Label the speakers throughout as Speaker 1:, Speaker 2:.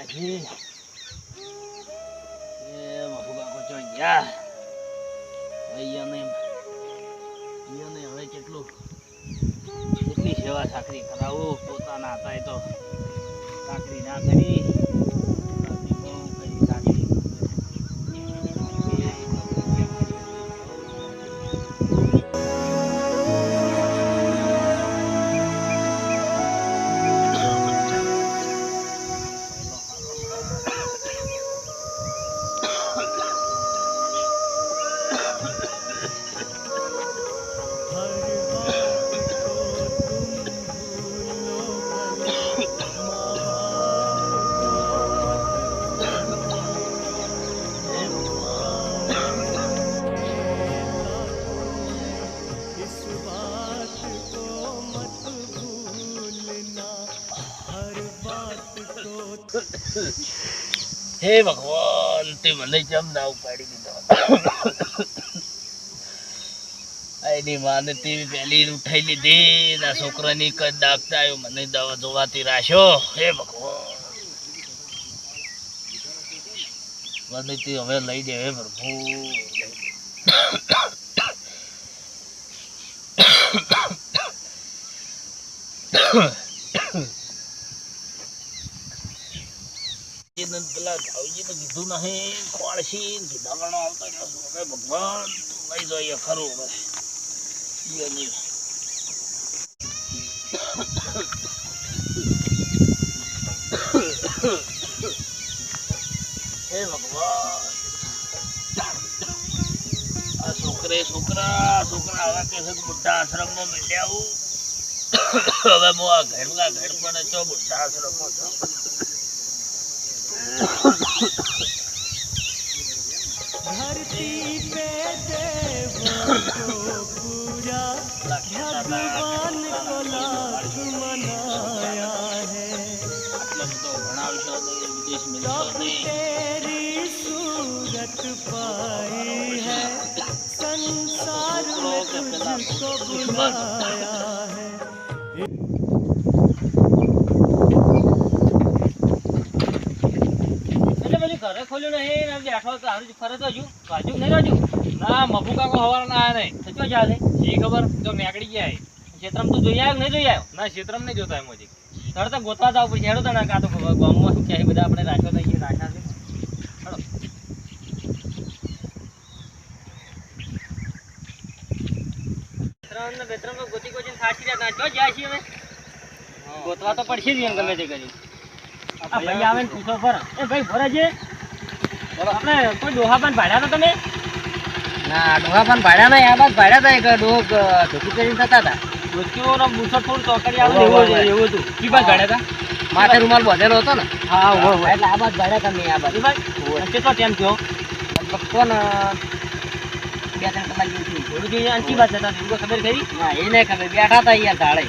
Speaker 1: પાછી એ મફુ કાકો ચો ગયા? અહીંયાને અહીંયાને હવે કેટલું? કેટલી સેવા સાકરી કરાવું? પોતાના હતા એ તો સાકરી ના કરી. હે ભગવાન તે મને જમ ના ઉપાડી દીધો. એની માને ટીવી પહેલી ઉઠાઈ લીધી ના છોકરાની કદ દાખતા આવ્યો મને દવા જોવાતી રાખ્યો હે ભગવાન. મને તે હવે લઈ દે, હે પ્રભુ. ભગવાન લઈ જોઈએ ખરું હવે. હે ભગવાન. આ છોકરે, છોકરા છોકરા હવે કે છે બુઢા આશ્રમમાં મળ્યા હું. હવે હું આ ઘરના ઘર પણ છો બુઢા આશ્રમમાં છો.
Speaker 2: ધરતી પે દેવો भगवान को लाख मनाया है
Speaker 1: આટલો બધો ભણાવશો નહીં વિદેશ
Speaker 2: तब
Speaker 1: મિલશો નહીં
Speaker 2: तेरी सूरत पाई है संसार में तुझको बुलाया है
Speaker 3: એટલે પછી ઘરે ખોલ્યું નહીં ને બેઠો તો હારું ફરે તો હજુ હજુ નહીં રાજુ ના મફુ કાકો હવાર ના આયા નહીં. સચવા ચાલે એ ખબર? જો મેકડી ગયા ક્ષેત્રમ તું જોઈ આવ્યો નહીં જોઈ આવ્યો? ના ક્ષેત્રમ નહીં જોતા એમ હજી. તરત ગોતવા જાવ પછી હેડો તને કાં તો ગામમાં શું ક્યાંય બધા આપણે રાખ્યો તો અહીંયા રાખ્યા છે. હેડો. બેત્રમ ને તો ગોતી ગોતીને થાકી રહ્યા ના જો જાય છીએ ગોતવા તો પડશે જ એમ ગમે તે કરી. ભાઈ આવે ને પૂછો ખરા એ ભાઈ ભરે છે. આપણે કોઈ ડોહાબાન ભાડ્યા તો તમે?
Speaker 4: ના ડોહા પણ ભાડ્યા નહીં આ બાદ ભાડ્યા હતા એક ડોહ ધોકી કરીને થતા હતા.
Speaker 3: નો થોડું ચોકડી આવે એવું. એવું હતું. કી બાદ ભાડ્યા હતા?
Speaker 4: માથે રૂમાલ બાંધેલો હતો ને.
Speaker 3: હા
Speaker 4: એટલે આ બાદ ભાડ્યા હતા મેં આ બાદ
Speaker 3: કેટલો ટાઈમ થયો?
Speaker 4: કોણ બે ત્રણ કલાક જેવું
Speaker 3: થોડું જોઈએ અને કી બાદ જતા? એવું ખબર ખરી?
Speaker 4: હા એ નહીં ખબર. બેઠા હતા અહીંયા ધાડે.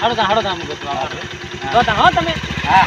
Speaker 3: હાડો તા હાડો તા અમુક હો તમે.
Speaker 4: હા.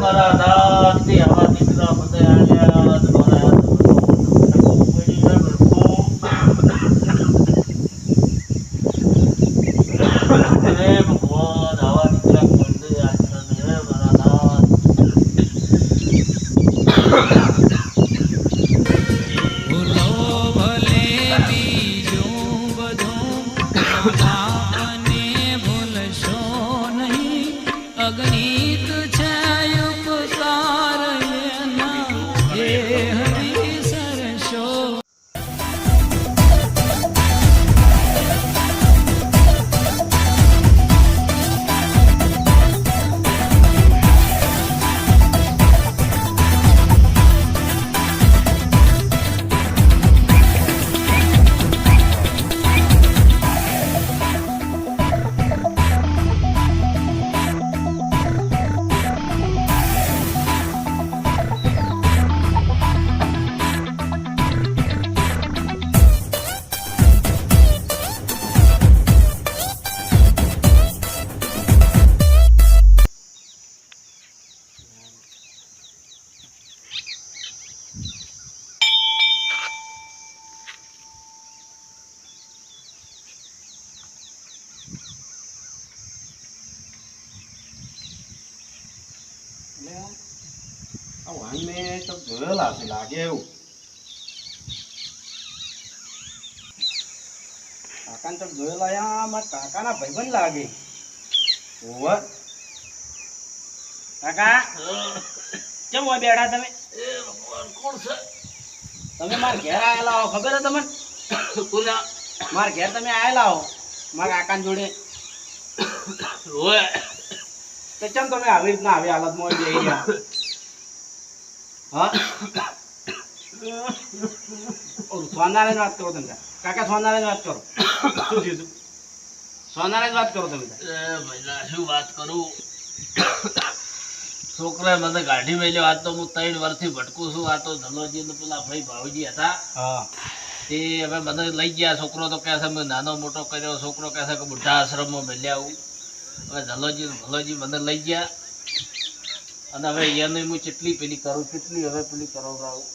Speaker 1: મારા નાથ, તે આવા દીકરા મને
Speaker 5: વાન મેં તો જોયેલા છે લાગે એવું. કાકાને તો જોયેલા યા મારા કાકાના ભાઈબંધ લાગે. ઓવર કાકા કેમ હોય બેઠા તમે?
Speaker 1: કોણ છે?
Speaker 5: તમે મારા ઘેર આવેલા હો ખબર હે તમને?
Speaker 1: કોના?
Speaker 5: મારા ઘેર તમે આવેલા હો મારા કાકાને જોડે.
Speaker 1: હોય
Speaker 5: તો ચમ તમે આવી રીતના આવી હાલતમાં બેહી ગયા હા? સોનારાની વાત કરો તમે. કાકા સોનારાની વાત કરો. શું થયું વાત કરો તમે.
Speaker 1: એ ભઈલા, શું વાત કરું? છોકરાએ મને ગાડી મેલ્યો. આજ તો હું ત્રણ વર્ષથી ભટકું છું. આ તો ધનોજી ને પેલા ભાઈ ભાવજી હતા.
Speaker 5: હા.
Speaker 1: તે હવે મને લઈ ગયા. છોકરો તો કહે છે મેં નાનો મોટો કર્યો. છોકરો કહે છે કે બુઢા આશ્રમમાં મેલ્યા આવું. હવે ધલોજી ભલોજી મને લઈ ગયા. અને હવે એને હું કેટલી પેલી કરું કેટલી હવે પેલી કરાવડાવું.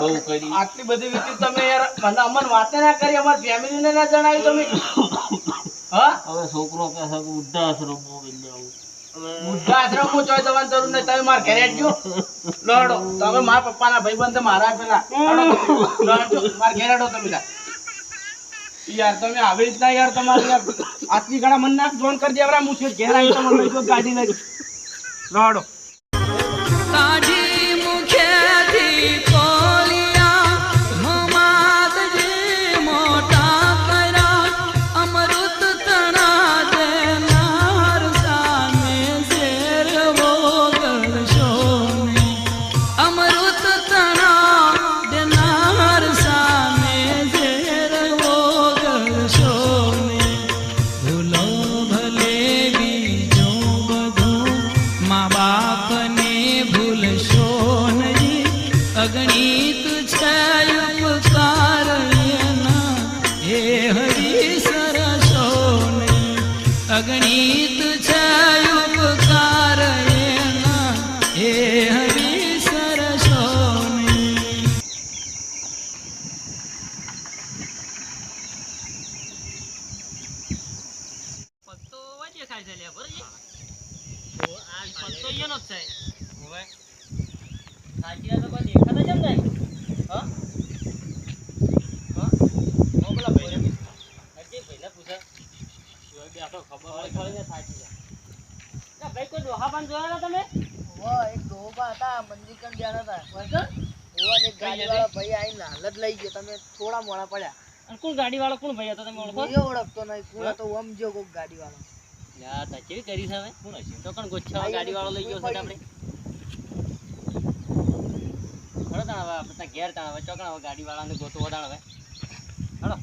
Speaker 1: બહુ કરી.
Speaker 5: આટલી બધી વિધિ તમે યાર મને અમને વાતે ના કરી અમારી ફેમિલીને ના જણાવી તમે. હા?
Speaker 1: હવે છોકરો કહે છે કે બુઢા આશ્રમમાં મેલ્યા આવું. હવે
Speaker 5: આશ્રમ હું જોઈ જવાની જરૂર નહીં તમે મારા ઘરે આવજો લડો. તમે મારા પપ્પાના ભાઈબંધ મારા પેલા. લડો, લડો, મારા ઘરે હેડો તમે યાર તમે આવી રીતના યાર તમારે યાર. આટલી ઘણા મન નાખ જોન કરી દેવરા હું છે ઘેર આવી તમને ગાડી લઈ. લડો
Speaker 2: અગણિત છે ઉપકાર એના હે હરી સરસો નહીં અગણિત છે ઉપકાર એના હે હરી સરસો નહીં
Speaker 3: પત્તો વાજે ખાય છે બરોબર છે? આ પત્તો એનો જ છે.
Speaker 6: થોડા મોડા પડ્યા.
Speaker 3: અને કોણ ગાડીવાળો કોણ ભાઈ હતો તમે ઓળખો?
Speaker 6: એ ઓળખતો નહીં. કોણ હતો? ઓમ જો કોક ગાડીવાળો.
Speaker 3: યા તા કેવી કરી છે હવે? કોણ હશે? તો કોણ ગોચ્છા
Speaker 6: ભાઈ,
Speaker 3: ગાડીવાળો લઈ ગયો છે આપણે? ખરો તાણ હવે ત્યાં ઘેર તાણ હવે ચોકણ હવે ગાડીવાળાને ગોતવો તાણ હવે. હેડો